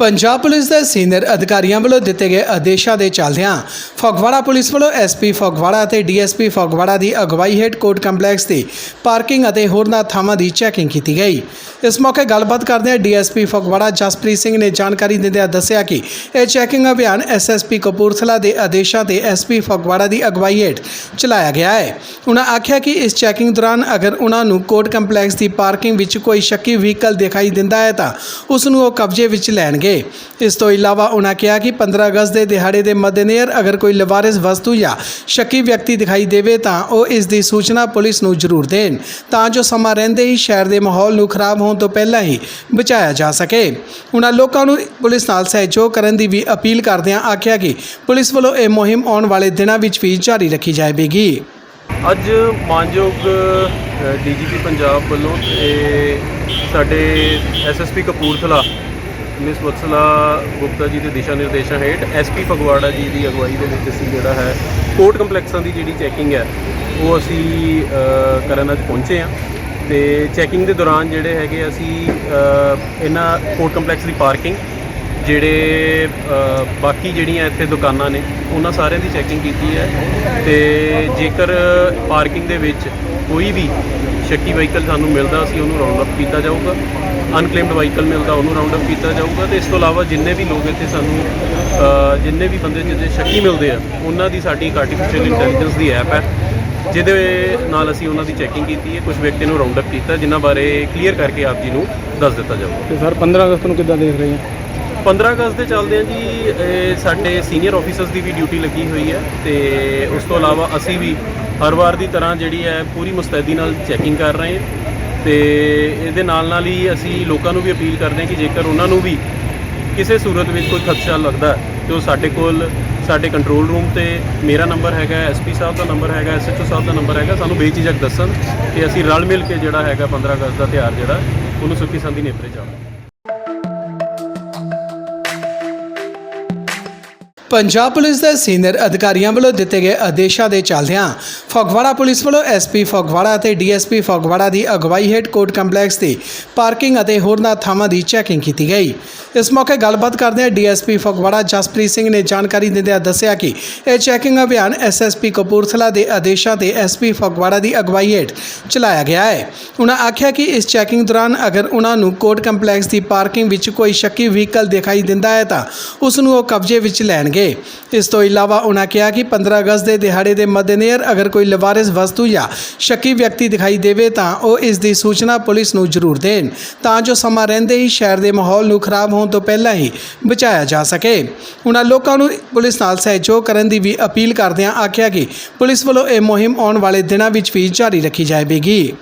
Punjab police ਦੇ senior ਅਧਿਕਾਰੀਆਂ ਵੱਲੋਂ ਦਿੱਤੇ ਗਏ ਆਦੇਸ਼ਾਂ ਦੇ ਚੱਲਦਿਆਂ ਫਗਵਾੜਾ ਪੁਲਿਸ ਵੱਲੋਂ ਐਸਪੀ ਫਗਵਾੜਾ ਅਤੇ ਡੀਐਸਪੀ ਫਗਵਾੜਾ ਦੀ ਅਗਵਾਈ ਹੇਠ ਕੋਰਟ ਕੰਪਲੈਕਸ ਦੀ ਪਾਰਕਿੰਗ ਅਤੇ ਹੋਰਨਾਂ ਥਾਵਾਂ ਦੀ ਚੈਕਿੰਗ ਕੀਤੀ ਗਈ। ਇਸ ਮੌਕੇ ਗੱਲਬਾਤ ਕਰਦਿਆਂ ਡੀਐਸਪੀ ਫਗਵਾੜਾ ਜਸਪ੍ਰੀਤ ਸਿੰਘ ਨੇ ਜਾਣਕਾਰੀ ਦਿੰਦਿਆਂ ਦੱਸਿਆ ਕਿ ਇਹ ਚੈਕਿੰਗ ਅਭਿਆਨ ਐਸਐਸਪੀ ਕਪੂਰਥਲਾ ਦੇ ਆਦੇਸ਼ਾਂ ਤੇ ਐਸਪੀ ਫਗਵਾੜਾ ਦੀ ਅਗਵਾਈ ਹੇਠ ਚਲਾਇਆ ਗਿਆ ਹੈ। ਉਹਨਾਂ ਆਖਿਆ ਕਿ ਇਸ ਚੈਕਿੰਗ ਦੌਰਾਨ ਅਗਰ ਉਹਨਾਂ ਨੂੰ ਕੋਰਟ ਕੰਪਲੈਕਸ ਦੀ ਪਾਰਕਿੰਗ ਵਿੱਚ ਕੋਈ ਸ਼ੱਕੀ ਵਹੀਕਲ ਦਿਖਾਈ ਦਿੰਦਾ ਹੈ ਤਾਂ ਉਸ ਨੂੰ ਉਹ ਕਬਜ਼ੇ ਵਿੱਚ ਲੈਣਗੇ। ਇਸ ਤੋਂ ਇਲਾਵਾ ਉਹਨਾਂ ਕਿਹਾ ਕਿ 15 ਅਗਸਤ ਦੇ ਦਿਹਾੜੇ ਦੇ ਮੱਦੇਨਜ਼ਰ ਅਗਰ ਕੋਈ ਲਵਾਰਿਸ ਵਸਤੂ ਜਾਂ ਸ਼ੱਕੀ ਵਿਅਕਤੀ ਦਿਖਾਈ ਦੇਵੇ ਤਾਂ ਉਹ ਇਸ ਦੀ ਸੂਚਨਾ ਪੁਲਿਸ ਨੂੰ ਜ਼ਰੂਰ ਦੇਣ, ਤਾਂ ਜੋ ਸਮਾਂ ਰਹਿੰਦੇ ਹੀ ਸ਼ਹਿਰ ਦੇ ਮਾਹੌਲ ਨੂੰ ਖਰਾਬ ਹੋਣ ਤੋਂ ਪਹਿਲਾਂ ਹੀ ਬਚਾਇਆ ਜਾ ਸਕੇ। ਉਹਨਾਂ ਲੋਕਾਂ ਨੂੰ ਪੁਲਿਸ ਨਾਲ ਸਹਿਯੋਗ ਕਰਨ ਦੀ ਵੀ ਅਪੀਲ ਕਰਦਿਆਂ ਆਖਿਆ ਕਿ ਪੁਲਿਸ ਵੱਲੋਂ ਇਹ ਮੁਹਿੰਮ ਆਉਣ ਵਾਲੇ ਦਿਨਾਂ ਵਿੱਚ ਵੀ ਜਾਰੀ ਰੱਖੀ ਜਾਵੇਗੀ। ਅੱਜ ਮਾਨਯੋਗ ਡੀਜੀਪੀ ਪੰਜਾਬ ਵੱਲੋਂ ਤੇ ਸਾਡੇ ਐਸਐਸਪੀ ਕਪੂਰਥਲਾ ਮਿਸ ਵਤਸਲਾ ਗੁਪਤਾ ਜੀ ਦੇ ਦਿਸ਼ਾ ਨਿਰਦੇਸ਼ਾਂ ਹੇਠ ਐਸਪੀ ਫਗਵਾੜਾ ਜੀ ਦੀ ਅਗਵਾਈ ਦੇ ਵਿੱਚ ਅਸੀਂ ਜਿਹੜਾ ਹੈ ਕੋਰਟ ਕੰਪਲੈਕਸਾਂ ਦੀ ਜਿਹੜੀ ਚੈਕਿੰਗ ਹੈ, ਉਹ ਅਸੀਂ ਕਰਨ ਅੱਜ ਪਹੁੰਚੇ ਹਾਂ ਤੇ ਚੈਕਿੰਗ ਦੇ ਦੌਰਾਨ ਜਿਹੜੇ ਹੈਗੇ ਅਸੀਂ ਇਹਨਾਂ ਕੋਰਟ ਕੰਪਲੈਕਸ ਦੀ ਪਾਰਕਿੰਗ, ਜਿਹੜੇ ਬਾਕੀ ਜਿਹੜੀਆਂ ਇੱਥੇ ਦੁਕਾਨਾਂ ਨੇ, ਉਹਨਾਂ ਸਾਰਿਆਂ ਦੀ ਚੈਕਿੰਗ ਕੀਤੀ ਹੈ ਤੇ ਜੇਕਰ ਪਾਰਕਿੰਗ ਦੇ ਵਿੱਚ ਕੋਈ ਵੀ ਸ਼ੱਕੀ ਵਹੀਕਲ ਸਾਨੂੰ ਮਿਲਦਾ, ਅਸੀਂ ਉਹਨੂੰ ਰਾਉਂਡ ਅਪ ਕੀਤਾ ਜਾਊਗਾ। ਅਨਕਲੇਮਡ ਵਹੀਕਲ ਮਿਲਦਾ, ਉਹਨੂੰ ਰਾਉਂਡ ਅਪ ਕੀਤਾ ਜਾਊਗਾ ਤੇ ਇਸ ਤੋਂ ਇਲਾਵਾ ਜਿੰਨੇ ਵੀ ਲੋਕ ਇੱਥੇ ਸਾਨੂੰ ਜਿੰਨੇ ਵੀ ਬੰਦੇ ਜਿਹਦੇ ਸ਼ੱਕੀ ਮਿਲਦੇ ਆ, ਉਹਨਾਂ ਦੀ ਸਾਡੀ ਇੱਕ ਆਰਟੀਫੀਸ਼ੀਅਲ ਇੰਟੈਲੀਜੈਂਸ ਦੀ ਐਪ ਹੈ, ਜਿਹਦੇ ਨਾਲ ਅਸੀਂ ਉਹਨਾਂ ਦੀ ਚੈਕਿੰਗ ਕੀਤੀ ਹੈ, ਕੁਝ ਵਿਅਕਤੀ ਨੂੰ ਰਾਉਂਡ ਅਪ ਕੀਤਾ, ਜਿਨ੍ਹਾਂ ਬਾਰੇ ਕਲੀਅਰ ਕਰਕੇ ਆਪ ਜੀ ਨੂੰ ਦੱਸ ਦਿੱਤਾ ਜਾਊਗਾ। ਤੇ ਸਰ 15 ਅਗਸਤ ਨੂੰ ਕਿੱਦਾਂ ਦੇਖ ਰਹੇ ਹੋ? 15 ਅਗਸਤ ਦੇ ਚੱਲਦੇ ਆ ਜੀ ਸਾਡੇ ਸੀਨੀਅਰ ਆਫੀਸਰਸ ਦੀ ਵੀ ਡਿਊਟੀ ਲੱਗੀ ਹੋਈ ਹੈ ਤੇ ਉਸ ਤੋਂ ਇਲਾਵਾ ਅਸੀਂ ਵੀ ਹਰ ਵਾਰ ਦੀ ਤਰ੍ਹਾਂ ਜਿਹੜੀ ਹੈ ਪੂਰੀ ਮੁਸਤੈਦੀ ਨਾਲ ਚੈਕਿੰਗ ਕਰ ਰਹੇ ਹਾਂ ਤੇ ਇਹਦੇ ਨਾਲ ਨਾਲ ਹੀ ਅਸੀਂ ਲੋਕਾਂ ਨੂੰ ਵੀ ਅਪੀਲ ਕਰਦੇ ਹਾਂ ਕਿ ਜੇਕਰ ਉਹਨਾਂ ਨੂੰ ਵੀ ਕਿਸੇ ਸੂਰਤ ਵਿੱਚ ਕੋਈ ਖਦਸ਼ਾ ਲੱਗਦਾ ਹੈ, ਤੇ ਉਹ ਸਾਡੇ ਕੋਲ, ਸਾਡੇ ਕੰਟਰੋਲ ਰੂਮ ਤੇ ਮੇਰਾ ਨੰਬਰ ਹੈਗਾ ਐਸਪੀ ਸਾਹਿਬ ਦਾ ਨੰਬਰ ਹੈਗਾ ਐਸਐਚਓ ਸਾਹਿਬ ਦਾ ਨੰਬਰ ਹੈਗਾ, ਸਾਨੂੰ ਬੇਝਿਜਕ ਦੱਸਣ ਤੇ ਅਸੀਂ ਰਲ ਮਿਲ ਕੇ ਜਿਹੜਾ ਹੈਗਾ 15 ਅਗਸਤ ਦਾ ਤਿਉਹਾਰ ਜਿਹੜਾ, ਉਹਨੂੰ ਸੁੱਖੀ ਸੰਧੀ ਨੇਪਰੇ ਜਾਵਾਂਗੇ ਪੰਜਾਬ ਪੁਲਿਸ ਦੇ ਸੀਨੀਅਰ ਅਧਿਕਾਰੀਆਂ ਵੱਲੋਂ ਦਿੱਤੇ ਗਏ ਆਦੇਸ਼ਾਂ ਦੇ ਚੱਲਦਿਆਂ ਫਗਵਾੜਾ ਪੁਲਿਸ ਵੱਲੋਂ ਐਸਪੀ ਫਗਵਾੜਾ ਅਤੇ ਡੀਐਸਪੀ ਫਗਵਾੜਾ ਦੀ ਅਗਵਾਈ ਹੇਠ ਕੋਰਟ ਕੰਪਲੈਕਸ ਦੀ ਪਾਰਕਿੰਗ ਅਤੇ ਹੋਰਨਾਂ ਥਾਵਾਂ ਦੀ ਚੈਕਿੰਗ ਕੀਤੀ ਗਈ। ਇਸ ਮੌਕੇ ਗੱਲਬਾਤ ਕਰਦਿਆਂ ਡੀਐਸਪੀ ਫਗਵਾੜਾ ਜਸਪ੍ਰੀਤ ਸਿੰਘ ਨੇ ਜਾਣਕਾਰੀ ਦਿੰਦਿਆਂ ਦੱਸਿਆ ਕਿ ਇਹ ਚੈਕਿੰਗ ਅਭਿਆਨ ਐਸਐਸਪੀ ਕਪੂਰਥਲਾ ਦੇ ਆਦੇਸ਼ਾਂ ਤੇ ਐਸਪੀ ਫਗਵਾੜਾ ਦੀ ਅਗਵਾਈ ਹੇਠ ਚਲਾਇਆ ਗਿਆ ਹੈ। ਉਹਨਾਂ ਆਖਿਆ ਕਿ ਇਸ ਚੈਕਿੰਗ ਦੌਰਾਨ ਅਗਰ ਉਹਨਾਂ ਨੂੰ ਕੋਰਟ ਕੰਪਲੈਕਸ ਦੀ ਪਾਰਕਿੰਗ ਵਿੱਚ ਕੋਈ ਸ਼ੱਕੀ ਵਹੀਕਲ ਦਿਖਾਈ ਦਿੰਦਾ ਹੈ ਤਾਂ ਉਸ ਨੂੰ ਉਹ ਕਬਜ਼ੇ ਵਿੱਚ ਲੈਣਗੇ। ਇਸ ਤੋਂ ਇਲਾਵਾ ਉਹਨਾਂ ਕਿਹਾ ਕਿ 15 ਅਗਸਤ ਦੇ ਦਿਹਾੜੇ ਦੇ ਮੱਦੇਨਜ਼ਰ ਅਗਰ ਕੋਈ ਲਵਾਰਿਸ ਵਸਤੂ ਜਾਂ ਸ਼ੱਕੀ ਵਿਅਕਤੀ ਦਿਖਾਈ ਦੇਵੇ ਤਾਂ ਉਹ ਇਸ ਦੀ ਸੂਚਨਾ ਪੁਲਿਸ ਨੂੰ ਜ਼ਰੂਰ ਦੇਣ, ਤਾਂ ਜੋ ਸਮਾਂ ਰਹਿੰਦੇ ਹੀ ਸ਼ਹਿਰ ਦੇ ਮਾਹੌਲ ਨੂੰ ਖਰਾਬ ਹੋਣ ਤੋਂ ਪਹਿਲਾਂ ਹੀ ਬਚਾਇਆ ਜਾ ਸਕੇ। ਉਹਨਾਂ ਲੋਕਾਂ ਨੂੰ ਪੁਲਿਸ ਨਾਲ ਸਹਿਯੋਗ ਕਰਨ ਦੀ ਵੀ ਅਪੀਲ ਕਰਦਿਆਂ ਆਖਿਆ ਕਿ ਪੁਲਿਸ ਵੱਲੋਂ ਇਹ ਮੁਹਿੰਮ ਆਉਣ ਵਾਲੇ ਦਿਨਾਂ ਵਿੱਚ ਵੀ ਜਾਰੀ ਰੱਖੀ ਜਾਵੇਗੀ।